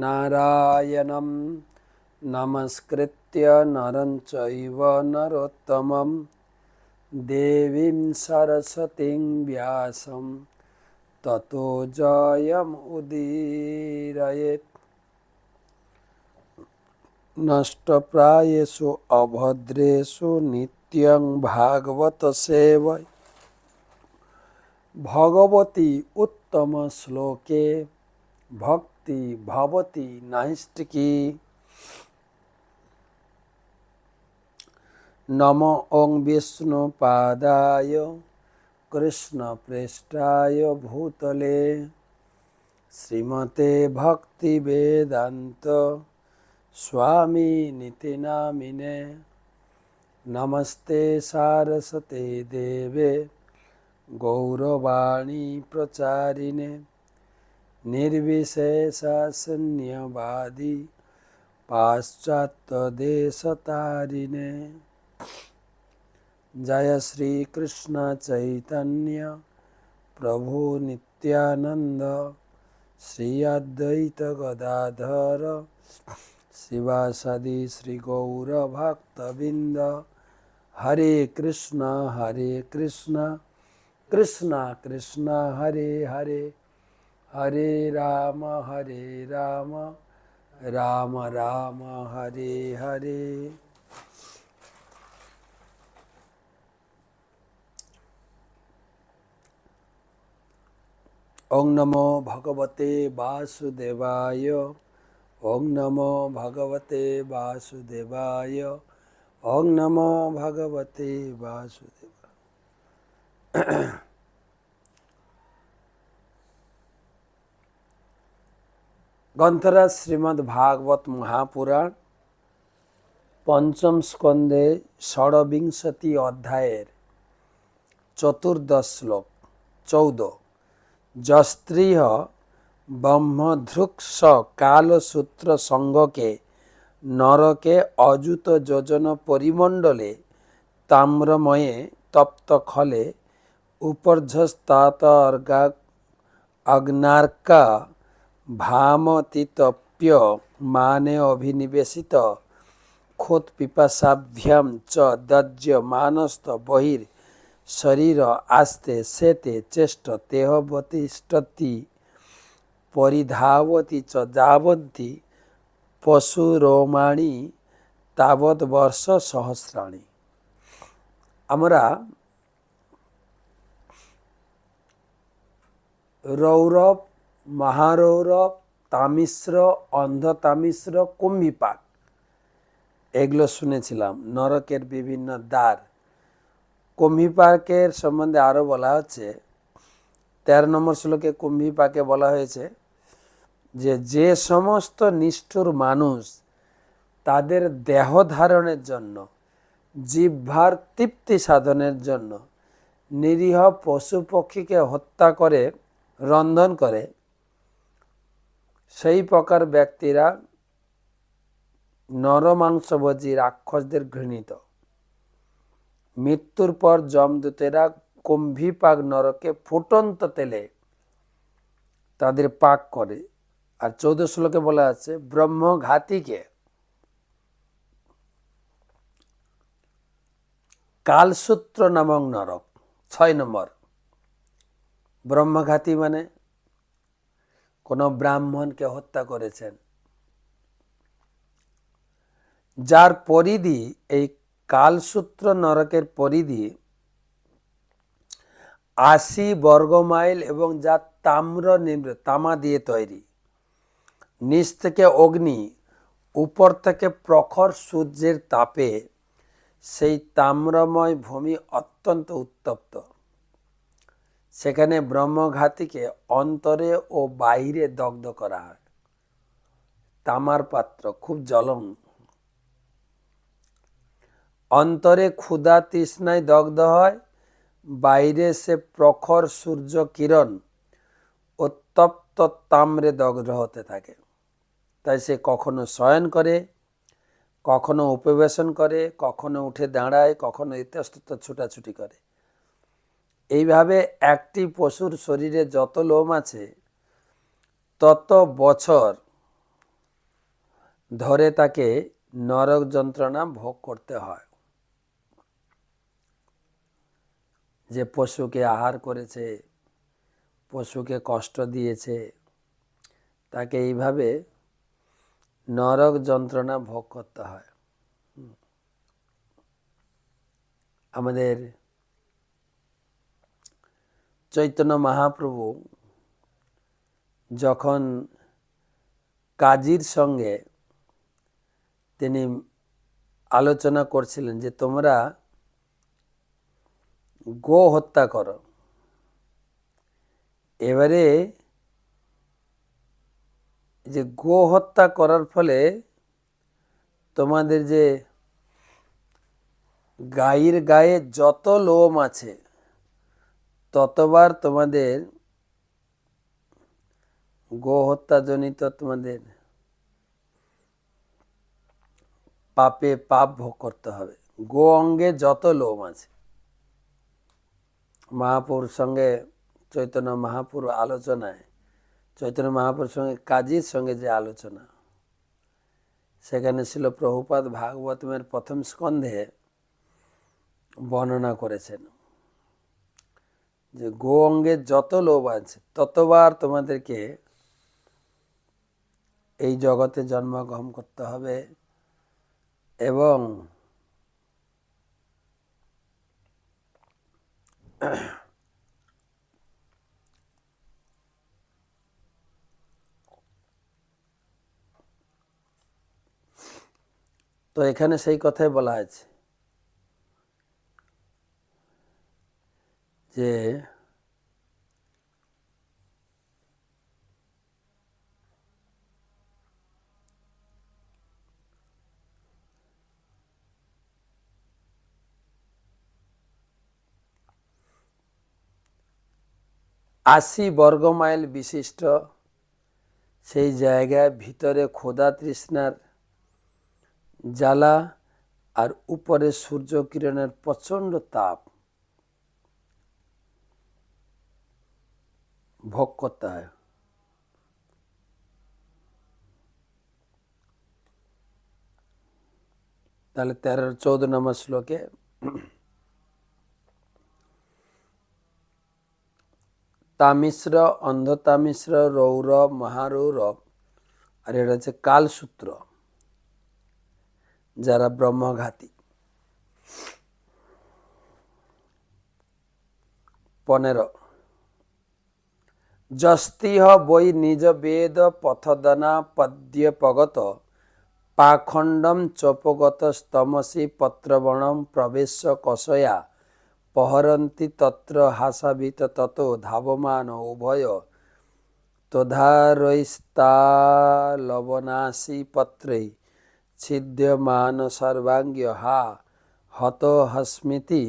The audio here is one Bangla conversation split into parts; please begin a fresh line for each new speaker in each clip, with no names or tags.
नारायणं नमस्कृत्य नरं चैव नरोत्तमं देवीं सरस्वतीं व्यासं ततो जयमुदीरयेत् नष्टप्रायेषु अभद्रेषु नित्यं भागवतसेवय भगवती उत्तमश्लोके भक् মুক্তি ভবতি নাহিষ্টিকি নম ওং বিষ্ণু পাদায় কৃষ্ণ প্রেষ্টায় ভূতলে শ্রীমতে ভক্তি বেদান্ত স্বামী নীতি নামিনে নমস্তে সারস্বতে দেবে গৌরবাণী প্রচারিণে নির্বিশেষশূন্যবাদী পাশ্চাত্যদেশতারিণে জয় শ্রীকৃষ্ণ চৈতন্য প্রভু নিত্যানন্দ শ্রী অদ্বৈত গদাধর শিবাসাদি শ্রীগৌরভক্তবৃন্দ হরে কৃষ্ণ হরে কৃষ্ণ কৃষ্ণ কৃষ্ণ হরে হরে হরে রাম হরে রাম রাম রাম হরে হরে ওং নমো ভগবতে বাসুদেবায় ওং নমো ভগবতে বাসুদেবায় ওং নমো ভগবতে বাসুদেব গ্রন্থরাজ শ্রীমদ্ ভাগবত মহাপুরাণ পঞ্চম স্কন্ধে ষড়বিংশতি অধ্যায়ের চতুর্দশ শ্লোক চৌদ যস্ত্রীহ ব্রহ্মধৃক কালসূত্র সঙ্গকে নরকে অযুত যোজন পরিমণ্ডলে তাম্রময়ে তপ্ত খলে উপর্ঝস্তাত অগ্নার্কা ভামতিতপ্য মানে অভিনিবেশিত খোদ পিপাসাভ্যাম চ দজ্য মানস্ত বহির শরীর আস্তে সেতে চেষ্ট তেহবতিষ্ঠতি পরিধাবতি চ যাবন্তি পশুরোমাণি তাবৎ বর্ষ সহস্রাণী আমরা রৌরব মাহারৌর তামিশ্র অন্ধ তামিশ্র কুম্ভিপাক এগুলো শুনেছিলাম নরকের বিভিন্ন দ্বার কুম্ভিপাকের সম্বন্ধে আরও বলা হচ্ছে তেরো নম্বর শ্লোকে কুম্ভিপাকে বলা হয়েছে যে যে সমস্ত নিষ্ঠুর মানুষ তাদের দেহ ধারণের জন্য জিহ্বার তৃপ্তি সাধনের জন্য নিরীহ পশু পক্ষীকে হত্যা করে রন্ধন করে সেই প্রকার ব্যক্তিরা নরমাংসভোজী রাক্ষসদের ঘৃণিত মৃত্যুর পর যমদূতেরা কুম্ভীপাক নরকে ফুটন্ত তেলে তাদের পাক করে আর চৌদ্দ শ্লোকে বলা আছে ব্রহ্মঘাতীকে কালসূত্র নামক নরক ছয় নম্বর ব্রহ্মঘাতী মানে কোনো ব্রাহ্মণকে হত্যা করেছেন যার পরিধি এই কালসূত্র নরকের পরিধি আশি বর্গ মাইল এবং যা তাম্র নিম্ন তামা দিয়ে তৈরি নিচ থেকে অগ্নি উপর থেকে প্রখর সূর্যের তাপে সেই তাম্রময় ভূমি অত্যন্ত উত্তপ্ত সেখানে ব্রহ্মঘাতীকে অন্তরে ও বাইরে দগ্ধ করা হয় তামার পাত্র খুব জলং অন্তরে ক্ষুধা তৃষ্ণায় দগ্ধ হয় বাইরে সে প্রখর সূর্য কিরণ উত্তপ্ত তাম্রে দগ্ধ হতে থাকে তাই সে কখনো শয়ন করে কখনো উপবেশন করে কখনো উঠে দাঁড়ায় কখনো ইতস্তত ছুটাছুটি করে এইভাবে একটি পশুর শরীরে যত লোম আছে তত বছর ধরে তাকে নরক যন্ত্রণা ভোগ করতে হয় যে পশুকে আহার করেছে পশুকে কষ্ট দিয়েছে তাকে এইভাবে নরক যন্ত্রণা ভোগ করতে হয় আমাদের চৈতন্য মহাপ্রভু যখন কাজীর সঙ্গে তিনি আলোচনা করছিলেন যে তোমরা গো হত্যা করো এবারে যে গো হত্যা করার ফলে তোমাদের যে গায়ের গায়ে যত লোম আছে ততবার তোমাদের গোহত্যাজনিত তোমাদের পাপে পাপ ভোগ করতে হবে গো অঙ্গে যত লোম আছে মহাপুর সঙ্গে চৈতন্য মহাপুর আলোচনায় চৈতন্য মহাপুর সঙ্গে কাজীর সঙ্গে যে আলোচনা সেখানে ছিল প্রভুপাদ ভাগবতমের প্রথম স্কন্ধে বর্ণনা করেছেন যে গো অঙ্গের যত লোভ আছে ততবার তোমাদেরকে এই জগতে জন্মগ্রহণ করতে হবে এবং তো এখানে সেই কথাই বলা আছে যে আশি বর্গমাইল বিশিষ্ট সেই জায়গা ভিতরে খোদা তৃষ্ণার জ্বালা আর উপরে সূর্য কিরণের প্রচণ্ড তাপ ভোগ করতে হয় তাহলে তেরো চৌদ্দ নম্বর শ্লোকে তামিশ্র অন্ধতামিশ্র রৌর মহারৌর আর এটা হচ্ছে কালসূত্র যারা ব্রহ্মঘাতী পনেরো ଯସ୍ତିହ ବୈ ନିଜ ବେଦ ପଥଦନା ପଦ୍ୟପଗତ ପାଖଣ୍ଡମ୍ ଚୋପଗତ ସ୍ତମସି ପତ୍ରବଣମ୍ ପ୍ରବେଶ କଷୟା ପହରନ୍ତି ତତ୍ର ହାସାବିତ ତତୋ ଧାବମାନ ଉଭୟ ତୋଧାରୈସ୍ତାଲବନାସି ପତ୍ରେ ছিদ্যমান সর্বাঙ্গীয় হা হত হস্মিতি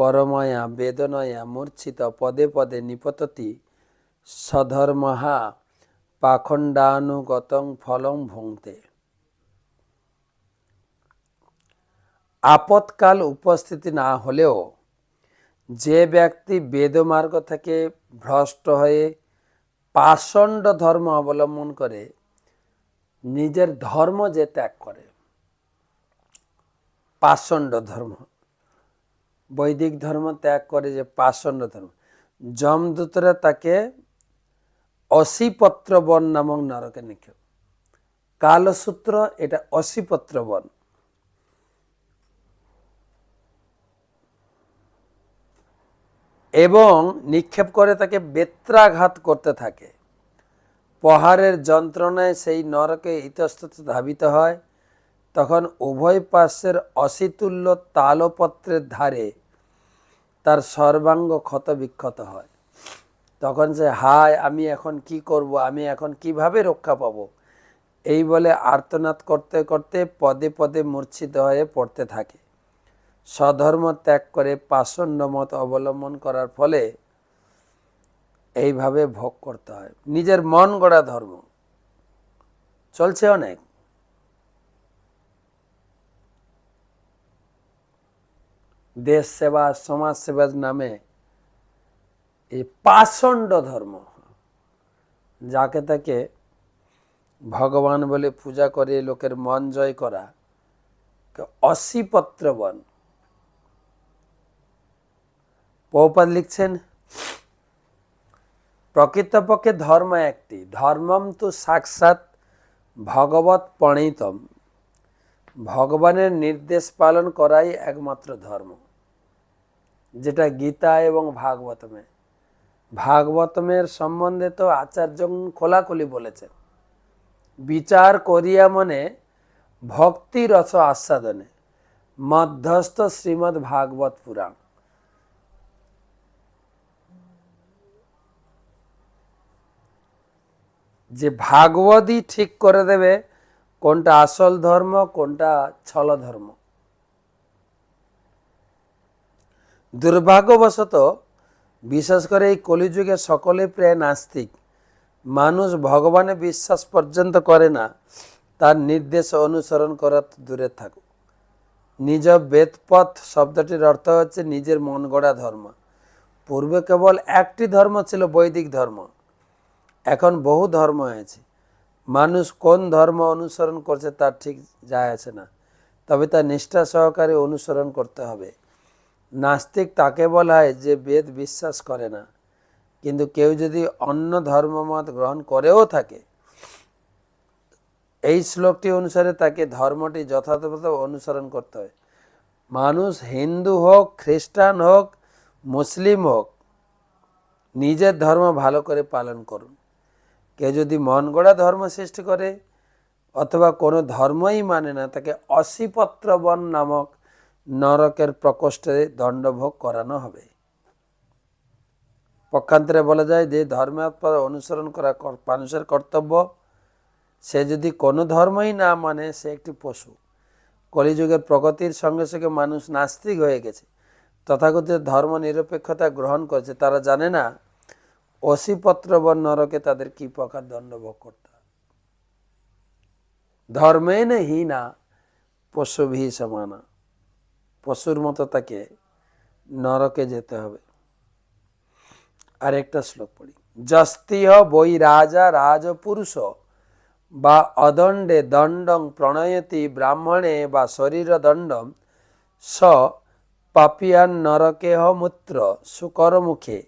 পরময়া বেদনয়া মূর্ছিত পদে পদে নিপততি সধর্মহা পাখণ্ডানুগতং ফলং ভুংতে আপৎকাল উপস্থিতি না হলেও যে ব্যক্তি বেদমার্গ থেকে ভ্রষ্ট হয়ে পাষণ্ড ধর্ম অবলম্বন করে নিজের ধর্ম যে ত্যাগ করে পাষণ্ড ধর্ম বৈদিক ধর্ম ত্যাগ করে যে পাষণ্ড ধর্ম যমদূতরা তাকে অসিপত্র বন নামক নরকে নিক্ষেপ কালসূত্র এটা অসিপত্র বন এবং নিক্ষেপ করে তাকে বেত্রাঘাত করতে থাকে পাহাড়ের যন্ত্রণায় সেই নরকে ইতস্তত ধাবিত হয় তখন উভয় পার্শ্বের অসিতুল্য তালপত্রের ধারে তার সর্বাঙ্গ ক্ষতবিক্ষত হয় তখন সে হায় আমি এখন কি করব আমি এখন কিভাবে রক্ষা পাবো এই বলে আর্তনাদ করতে করতে পদে পদে মূর্ছিত হয়ে পড়তে থাকে স্বধর্ম ত্যাগ করে পাষণ্ড মত অবলম্বন করার ফলে এইভাবে ভোগ করতে হয় নিজের মন গড়া ধর্ম চলছে অনেক দেশ সেবা সমাজ সেবার নামে এই পাষণ্ড ধর্ম যাকে তাকে ভগবান বলে পূজা করে লোকের মন জয় করা অসিপত্রবন পৌপাদ লিখছেন প্রকৃতপক্ষে ধর্ম একটি ধর্মম তো সাক্ষাৎ ভগবত প্রণীতম ভগবানের নির্দেশ পালন করাই একমাত্র ধর্ম যেটা গীতা এবং ভাগবতমে ভাগবতমের সম্বন্ধে তো আচার্য খোলাখুলি বলেছেন বিচার করিয়া মনে ভক্তি রস আস্বাদনে মধ্যস্থ শ্রীমৎ ভাগবত পুরাণ যে ভাগবতই ঠিক করে দেবে কোনটা আসল ধর্ম কোনটা ছল ধর্ম দুর্ভাগ্যবশত বিশেষ করে এই কলিযুগে সকলে প্রায় নাস্তিক মানুষ ভগবানে বিশ্বাস পর্যন্ত করে না তার নির্দেশ অনুসরণ করা দূরে থাকুক নিজ বেদপথ শব্দটির অর্থ হচ্ছে নিজের মন গড়া ধর্ম পূর্বে কেবল একটি ধর্ম ছিল বৈদিক ধর্ম এখন বহু ধর্ম হয়েছে মানুষ কোন ধর্ম অনুসরণ করছে তার ঠিক যায় আছে না তবে তা নিষ্ঠা সহকারে অনুসরণ করতে হবে নাস্তিক তাকে বলা হয় যে বেদ বিশ্বাস করে না কিন্তু কেউ যদি অন্য ধর্মমত গ্রহণ করেও থাকে এই শ্লোকটি অনুসারে তাকে ধর্মটি যথাযথ অনুসরণ করতে হয় মানুষ হিন্দু হোক খ্রিস্টান হোক মুসলিম হোক নিজের ধর্ম ভালো করে পালন করুন কেউ যদি মন গড়া ধর্ম সৃষ্টি করে অথবা কোনো ধর্মই মানে না তাকে অসিপত্রবন নামক নরকের প্রকোষ্ঠে দণ্ডভোগ করানো হবে পক্ষান্তরে বলা যায় যে ধর্মাত্মার অনুসরণ করা মানুষের কর্তব্য সে যদি কোনো ধর্মই না মানে সে একটি পশু কলিযুগের প্রগতির সঙ্গে সঙ্গে মানুষ নাস্তিক হয়ে গেছে তথাকথিত ধর্ম নিরপেক্ষতা গ্রহণ করেছে তারা জানে না বা নরকে তাদের কী প্রকার দণ্ডভোগ করতে ধর্মে নেহি না পশুভি সমানা পশুর মতো তাকে নরকে যেতে হবে আরেকটা শ্লোক পড়ি যস্তিহ বই রাজা রাজপুরুষ বা অদণ্ডে দণ্ডং প্রণয়তি ব্রাহ্মণে বা শরীর দণ্ডম স পাপিয়ান নরকেহ মূত্র মুখে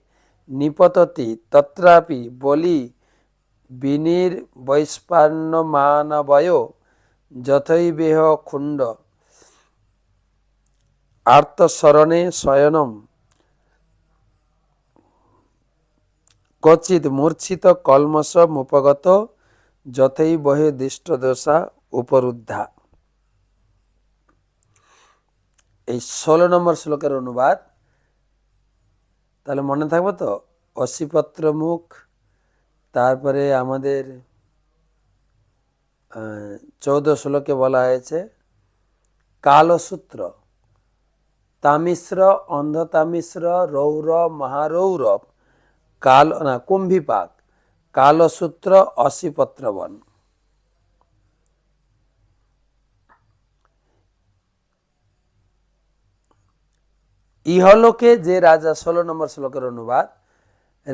নিপততি তত্রাপি বলি বিনির বৈষ্পান্ন মানবয় যথৈবেহ খুণ্ড আর্তস্মরণে শয়নম কচিত মূর্ছিত কলমস মুপগত যথেই বহে দৃষ্টদশা উপরুদ্ধা এই ষোলো নম্বর শ্লোকের অনুবাদ তাহলে মনে থাকবো তো অসিপত্র মুখ তারপরে আমাদের চৌদ্দ শ্লোকে বলা হয়েছে কালসূত্র তামিশ্র অন্ধতামিশ্র রৌর মহারৌর কাল না কুম্ভিপাক কালসূত্র অশিপত্রবন ইহলোকে যে রাজা ষোলো নম্বর শ্লোকের অনুবাদ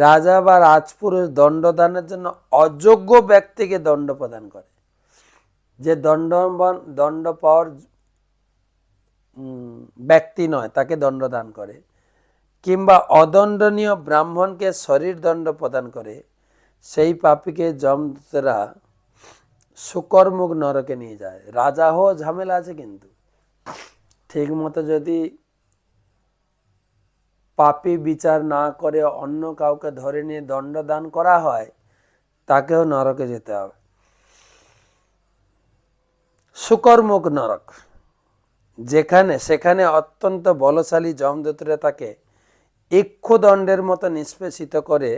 রাজা বা রাজপুরুষ দণ্ডদানের জন্য অযোগ্য ব্যক্তিকে দণ্ড প্রদান করে যে দণ্ড দণ্ড পাওয়ার ব্যক্তি নয় তাকে দণ্ডদান করে কিংবা অদণ্ডনীয় ব্রাহ্মণকে শরীর দণ্ড প্রদান করে সেই পাপিকে যমরা সুকর্মুখ নরকে নিয়ে যায় রাজা হো ঝামেলা আছে কিন্তু ঠিক মতো যদি পাপি বিচার না করে অন্য কাউকে ধরে নিয়ে দণ্ডদান করা হয় তাকেও নরকে যেতে হবে সুকর্মক নরক যেখানে সেখানে অত্যন্ত বলশালী যমদূতরা তাকে ইক্ষুদণ্ডের মতো নিষ্পেষিত করে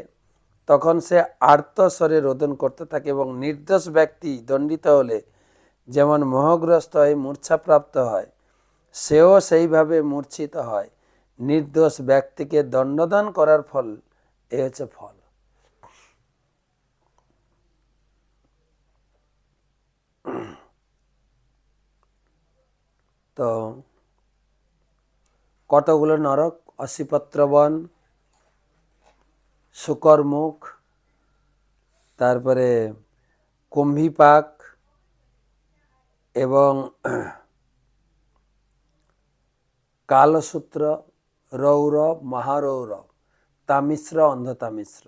তখন সে আর্তস্বরে রোদন করতে থাকে এবং নির্দোষ ব্যক্তি দণ্ডিত হলে যেমন মোহগ্রস্ত হয়ে মূর্ছাপ্রাপ্ত হয় সেও সেইভাবে মূর্ছিত হয় নির্দোষ ব্যক্তিকে দণ্ডদান করার ফল এ হচ্ছে ফল তো কতগুলো নরক অসিপত্রবন শুকরমুখ তারপরে কুম্ভিপাক এবং কালসূত্র রৌর মহারৌর তামিশ্র অন্ধতামিশ্র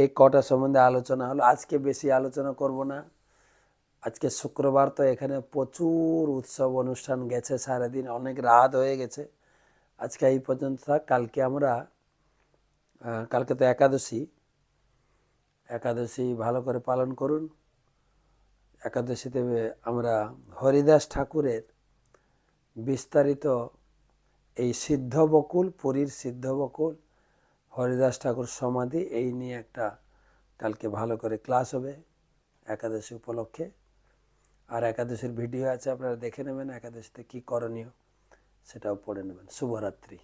এই কটা সম্বন্ধে আলোচনা হলো আজকে বেশি আলোচনা করব না আজকে শুক্রবার তো এখানে প্রচুর উৎসব অনুষ্ঠান গেছে সারাদিন অনেক রাত হয়ে গেছে আজকে এই পর্যন্ত থাক কালকে আমরা কালকে তো একাদশী একাদশী ভালো করে পালন করুন একাদশীতে আমরা হরিদাস ঠাকুরের বিস্তারিত এই সিদ্ধ বকুল পুরীর সিদ্ধ বকুল হরিদাস ঠাকুর সমাধি এই নিয়ে একটা কালকে ভালো করে ক্লাস হবে একাদশী উপলক্ষে আর একাদশের ভিডিও আছে আপনারা দেখে নেবেন একাদশীতে কী করণীয় সেটাও পড়ে নেবেন শুভরাত্রি